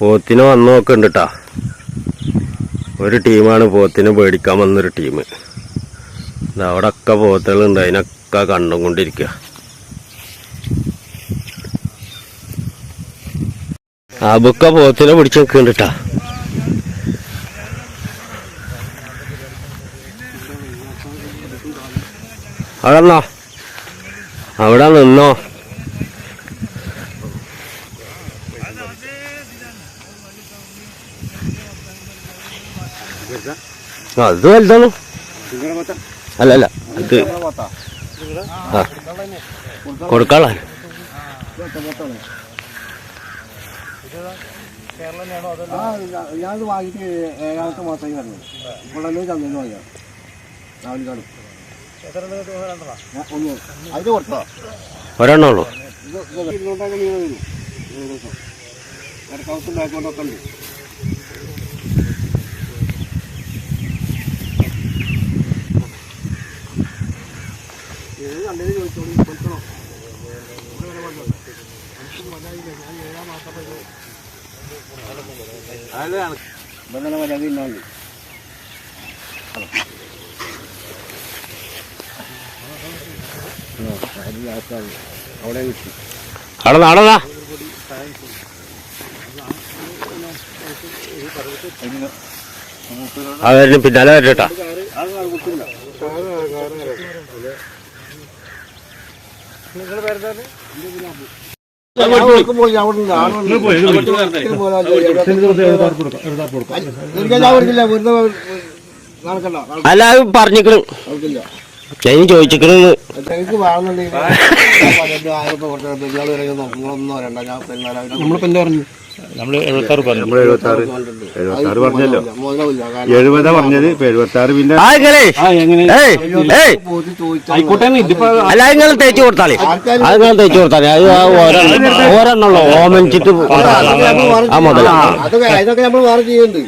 പോത്തിന് വന്നു നോക്കുന്നുണ്ട് ഒരു ടീമാണ് പോത്തിനെ പേടിക്കാൻ വന്നൊരു ടീം. അവിടെ ഒക്കെ പോത്തുകളുണ്ട് അതിനൊക്കെ കണ്ടും കൊണ്ടിരിക്കുക അബുക്ക പോത്തിനെ പിടിച്ച് നിൽക്കുന്നുണ്ട് ട്ടാ അവിടെ നിന്നോ അവിടെ നിന്നോ? അത് വലുതാണ്? അല്ല അല്ല ഇത്. ആ കൊടുക്കാളാ. ഞാനത് ഏത് കണ്ടതിന് ചോദിച്ചോളൂ കൊടുക്കണോ ഇങ്ങനെ മര്യാദ ഇല്ലാണ്ട് അവിടെ കിട്ടി അവിടെ നാടതാ അവരിന് പിന്നാലെ വരട്ടാ അല്ല അത് പറഞ്ഞിക്കണം. ഞാൻ ചോദിച്ചിക്കണെന്ന് നമ്മളിപ്പോ എന്താ പറഞ്ഞു? നമ്മൾ എഴുപത്താറ് പറഞ്ഞു നമ്മൾ എഴുപത്താറ് പറഞ്ഞല്ലോ എഴുപതാ പറഞ്ഞത് ഇപ്പൊ പിന്നെ അല്ല നിങ്ങൾ തേച്ച് കൊടുത്താളി അത് നിങ്ങൾ തേച്ച് കൊടുത്താലി അത് ആ ഒരെണ്ണം ഒരെണ്ണുള്ളൂ ഓമനിച്ചിട്ട് ആ മുതല അതൊക്കെ നമ്മൾ വേറെ ചെയ്യുന്നുണ്ട്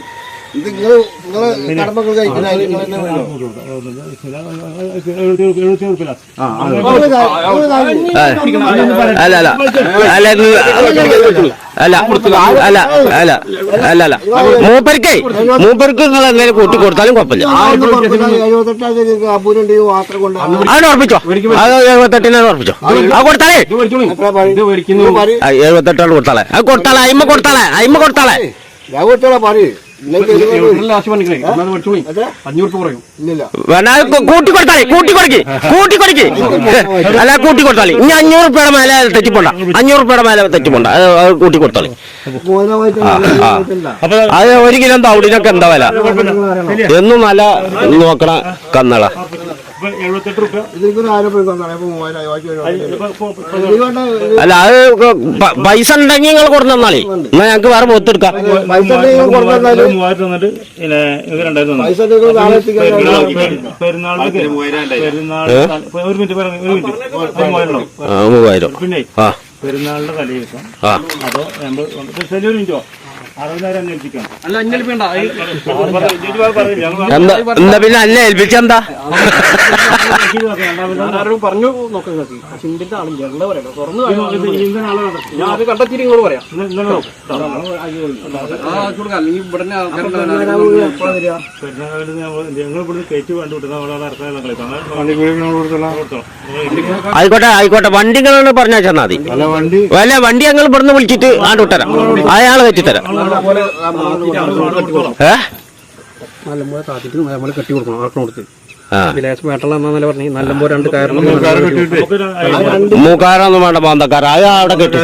ഇത് നിങ്ങൾ നിങ്ങളെ കടമകൾ അല്ല അല്ല. അല്ല അല്ല അല്ല അല്ല അല്ല അല്ല മൂപ്പർക്കേ മൂപ്പർക്ക് നിങ്ങൾ എന്തെങ്കിലും കൂട്ടി കൊടുത്താലും കുഴപ്പമില്ല. അതിന് ഉറപ്പിച്ചോ? അത് എഴുപത്തെട്ടിനെ ഉറപ്പിച്ചോ? ആ കൊടുത്താലേ എഴുപത്തെട്ടാണ് കൊടുത്താളെ. അത് കൊടുത്താളെ അയിമ കൊടുത്താളെ അയിമ കൊടുത്താളെ. ഞാൻ കൊടുത്താളെ പറയും ഇല്ലെങ്കിൽ ഇത് കൊണ്ട് ലാസ്റ്റ് പണിക്കണേ ഒന്നത് പഠിച്ചോളി അതെ? അഞ്ഞൂറ് രൂപ കുറയും. ഇല്ലില്ല വേണേ കൂ- കൂട്ടി കൊടുത്താളെ കൂട്ടി കൊടുക്ക് കൂട്ടി കൊടുക്ക്. അല്ല കൂട്ടി കൊടുത്താളി ഇനി അഞ്ഞൂറ് രൂപയുടെ മേലെ തെറ്റിപ്പോണ്ട. അഞ്ഞൂറ് രൂപയുടെ മേലെ തെറ്റിപ്പോണ്ട. അത് അത് കൂട്ടി കൊടുത്താളി മോനമായിട്ട് ആ. ഇല്ല. അപ്പൊ അത് ഒരു കിലോ തവിടിനൊക്കെ എന്താ വില? എന്നും നല്ല നോക്കണ കന്നള എഴുപത്തെട്ട് രൂപ അല്ല അത് പൈസ ഉണ്ടെങ്കിൽ നിങ്ങൾ കൊടുത്തു തന്നാലേ എന്നാ ഞങ്ങക്ക് വേറെ പോത്തെടുക്കാം പൈസ ഉണ്ടെങ്കിൽ കൊടുത്താലും മൂവായിരം തന്നിട്ട് പിന്നെ ഇത് പെരുന്നാൾ ഒരു മിനിറ്റ് ഒരു മിനിറ്റ്. മൂവായിരം പിന്നെ ആ. പെരുന്നാളിന്റെ തലേ ദിവസം അതോ ഒരു മിനിറ്റോ? അല്ല എന്താ എന്താ പിന്നെ അന്നെ പറഞ്ഞു പക്ഷെ ആളില്ല എന്താ തുറന്നു ഞാൻ അത് കണ്ടെത്തിയിട്ട് പറയാം. ആയിക്കോട്ടെ ആയിക്കോട്ടെ. വണ്ടി നിങ്ങളാണ് പറഞ്ഞാൽ മതി വണ്ടി അല്ല വണ്ടി ഞങ്ങൾ ഇവിടുന്ന് വിളിച്ചിട്ട് ആണ്ട് വിട്ടരാം. അയാളെ വെച്ചിത്തരാം ഏ നല്ലപോലെ താത്തിട്ട് നമ്മൾ കെട്ടി കൊടുക്കണം ആർക്കും കൊടുത്ത് ആ. ലേശം വേട്ടള്ള എന്നാന്നല്ലേ പറഞ്ഞു നല്ലപോലെ രണ്ട് കയറും മൂക്കാരൊന്നും വേണ്ട ബാന്തക്കാര അത് അവിടെ കെട്ടി.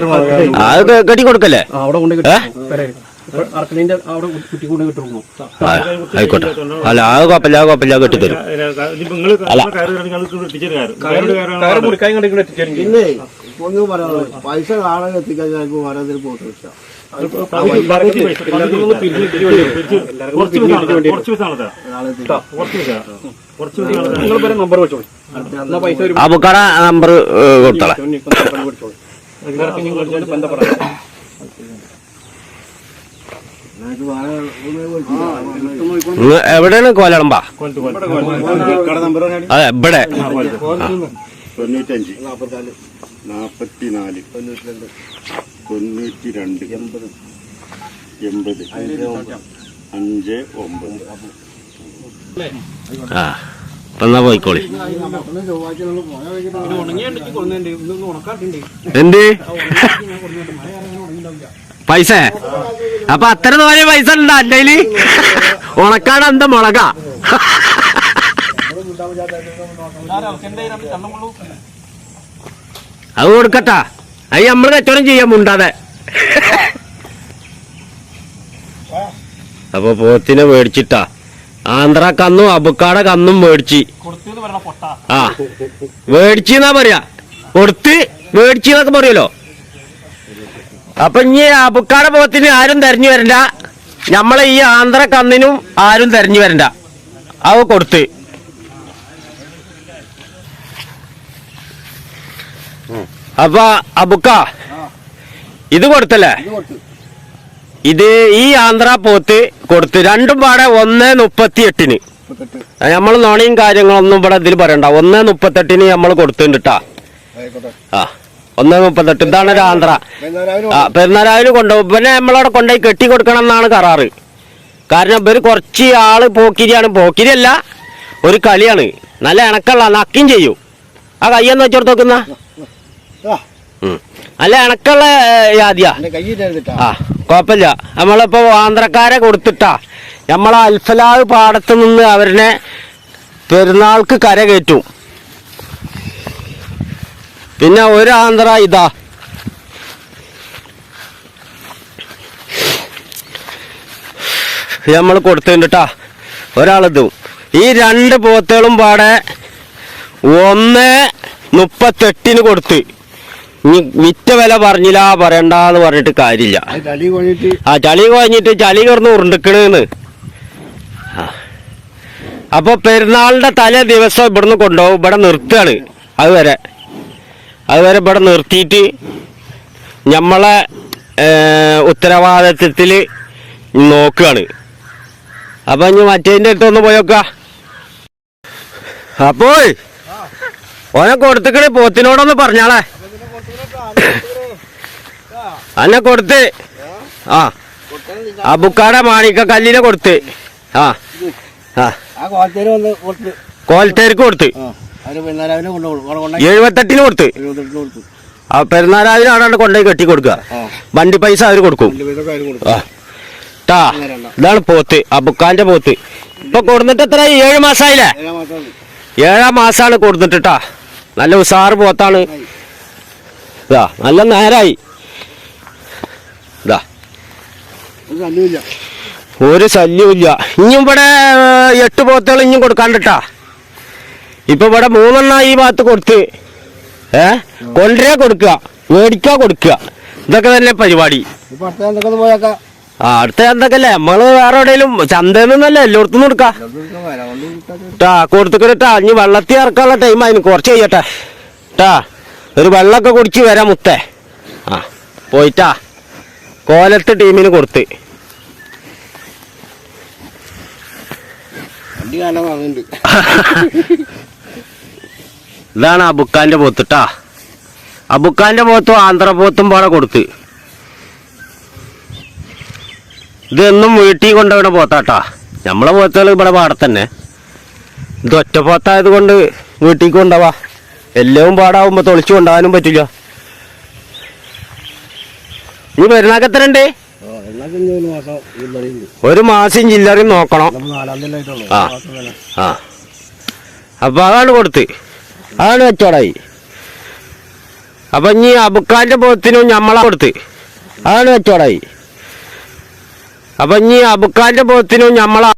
അത് കെട്ടി കൊടുക്കല്ലേ അവിടെ കൊണ്ട് ആ, ആയിക്കോട്ടെ. അല്ല അത് കുഴപ്പമില്ല അത് കുഴപ്പമില്ല കെട്ടി തരും നിങ്ങൾ അല്ല. പൈസ കാണാൻ എത്തിക്കാൻ ഓരോന്നിനും പോട്ട് വെച്ചാൽ അബുക്കാട നമ്പർ കൊടുത്തളെ. എവിടെയാണ് കോലളമ്പ? എവിടെ. അതെ ഇവിടെ. തൊണ്ണൂറ്റഞ്ച്. നാപ്പത്തിനാല്, നാപ്പത്തിനാല്. തൊണ്ണൂറ്റിരണ്ട്, തൊണ്ണൂറ്റി രണ്ട് എൺപത്, എൺപത് അഞ്ച് ഒമ്പത്. ആ എന്നാ പോയിക്കോളി. എന്ത്? പൈസ? അപ്പൊ അത്ര തോനെ പൈസ ഉണ്ടോ അല്ലേ ഉണക്കാട് എന്താ മുളക? അത് കൊടുക്കട്ടാ. അത് നമ്മൾ കച്ചവടം ചെയ്യാൻ മുണ്ടാതെ. അപ്പൊ പോത്തിനെ മേടിച്ചിട്ടാ. ആന്ധ്ര കന്നും അബുക്കാട കന്നും മേടിച്ച്. ആ. മേടിച്ചെന്നാ പറയാ. കൊടുത്ത് മേടിച്ചെന്നൊക്കെ പറയല്ലോ അപ്പൊ ഇനി അബുക്കാട പോത്തിന് ആരും തെരഞ്ഞു വരണ്ട. നമ്മളെ ഈ ആന്ധ്ര കന്നിനും ആരും തെരഞ്ഞു വരണ്ട. അവ കൊടുത്ത്. അപ്പൊ അബുക്ക. ഇത് കൊടുത്തല്ലേ? ഇത് ഈ ആന്ധ്ര പോത്ത് കൊടുത്ത് രണ്ടും പാടെ ഒന്ന് മുപ്പത്തി എട്ടിന് നമ്മൾ നമ്മൾ നോണയും കാര്യങ്ങളൊന്നും ഇവിടെ ഇതിൽ പറയണ്ട. ഒന്ന് മുപ്പത്തെട്ടിന് നമ്മൾ കൊടുത്തിട്ടുണ്ട് ആ ഒന്ന് മുപ്പത്തെട്ട്. ഇതാണ് ഒരു ആന്ധ്ര. ആ പെരുന്നാരാവിന് കൊണ്ടുപോകും പിന്നെ നമ്മളവിടെ കൊണ്ടുപോയി കെട്ടി കൊടുക്കണം എന്നാണ് കരാറ്. കാരണം ഇവർ കുറച്ച് ആൾ പോക്കിരിയാണ്. പോക്കിരിയല്ല ഒരു കളിയാണ്. നല്ല ഇണക്കള്ള നക്കും ചെയ്യും. ആ കയ്യെന്ന് വെച്ചോർത്ത് നോക്കുന്ന ആ. എനക്കുള്ള ജാതിയാ? ആ കുഴപ്പമില്ല. നമ്മളിപ്പോ ആന്ധ്രക്കാരെ കൊടുത്തിട്ടാ. നമ്മളെ അൽഫലാവ് പാടത്ത് നിന്ന് അവരിനെ പെരുന്നാൾക്ക് കര കയറ്റും. പിന്നെ ഒരു ആന്ധ്ര ഇതാ. നമ്മൾ കൊടുത്തിട്ടാ ഒരാളിതും. ഈ രണ്ട് പോത്തുകളും പാടെ ഒന്ന് മുപ്പത്തെട്ടിന് കൊടുത്ത്. ഇനി വിറ്റ വില പറഞ്ഞില്ല പറയണ്ടെന്ന് പറഞ്ഞിട്ട് കാര്യമില്ല. ആ ചളി കഴിഞ്ഞിട്ട്. ചളി കിടന്ന് ഉരുണ്ടിക്കണെന്ന്. അപ്പൊ പെരുന്നാളിന്റെ തലേ ദിവസം ഇവിടുന്ന് കൊണ്ടുപോകും ഇവിടെ നിർത്തുകയാണ്. അതുവരെ. അതുവരെ ഇവിടെ നിർത്തിയിട്ട് നമ്മളെ ഉത്തരവാദിത്വത്തിൽ നോക്കുകയാണ്. അപ്പൊ ഇനി മറ്റേതിന്റെ അടുത്തൊന്ന് പോയോക്ക അപ്പോൾ ഓനെ കൊടുത്തക്കണേ പോത്തിനോടൊന്ന് പറഞ്ഞാളെ. അന്നെ കൊടുത്ത്. ആ. അബുക്കാട മാണിക്ക കല്ലിനെ കൊടുത്ത്. ആ. ആ. കൊടുത്ത്. കോലത്തേർക്ക് എഴുപത്തെട്ടിന് കൊടുത്ത്. ആ പെരുന്നാരാവിനെ ആടാണ്ട് കൊണ്ടുപോയി കെട്ടി കൊടുക്കുക. വണ്ടി പൈസ അവർ കൊടുക്കും. ട്ടാ ഇതാണ് പോത്ത്. അബുക്കാന്റെ പോത്ത്. ഇപ്പൊ കൊടുത്തിട്ട് എത്ര? ഏഴ് മാസായില്ലേ? ഏഴാം മാസം ഏഴാം മാസാണ് കൊടുത്തിട്ടാ നല്ല ഉസാറ് പോത്താണ്. ഇതാ നല്ല നേരായി. ഇതാ ഒരു ശല്യമില്ല ഇനിയും ഇവിടെ എട്ട് പോത്തുകൾ ഇനിയും കൊടുക്കാണ്ടിട്ടാ. ഇപ്പൊ ഇവിടെ മൂന്നെണ്ണ ഈ ഭാഗത്ത് കൊടുത്ത്. ഏ? കൊണ്ടേ കൊടുക്കുക. മേടിക്കാ കൊടുക്കുക. ഇതൊക്കെ തന്നെ പരിപാടി. ആ അടുത്ത എന്തൊക്കെയല്ലേ? നമ്മൾ വേറെ എവിടെയും ചന്തയിൽ നിന്നല്ലേ? എല്ലായിടത്തും കൊടുക്കാം കൊടുത്തുക്കിട്ടാ ഇനി വെള്ളത്തിൽ ഇറക്കാനുള്ള ടൈം ആയിരുന്നു കുറച്ച് ചെയ്യട്ടെ ട്ടാ. ഒരു വെള്ളമൊക്കെ കുടിച്ച് വരാം മുത്തേ. ആ പോയിട്ടാ. കോലത്ത് ടീമിന് കൊടുത്ത്. ഇതാണ് അബുക്കാന്റെ പോത്തുട്ടാ. അബുക്കാന്റെ പോത്തും ആന്ധ്ര പോത്തും പാടെ കൊടുത്ത്. ഇതെന്നും വീട്ടിൽ കൊണ്ടുപോകണ പോത്താട്ടാ. നമ്മളെ പോത്തുകൾ ഇവിടെ പാടത്തന്നെ. ഇത് ഒറ്റ പോത്തായത് കൊണ്ട് വീട്ടിൽ കൊണ്ടുപോവാ എല്ലാം പാടാവുമ്പോ തൊളിച്ചു കൊണ്ടാനും പറ്റില്ല. നീ പെരുന്നാക്കത്തരണ്ടേ ഒരു മാസം ജില്ലറി ചില്ലറയും നോക്കണം. ആ. ആ. അപ്പൊ അതാണ് കൊടുത്ത്. അതാണ് കച്ചവടായി. അപ്പൊ ഇനി അബുക്കാന്റെ പോത്തിനും ഞമ്മളാ കൊടുത്ത്. അതാണ് കച്ചവടായി. അപ്പൊ ഇനി അബുക്കാന്റെ പോത്തിനും ഞമ്മളാ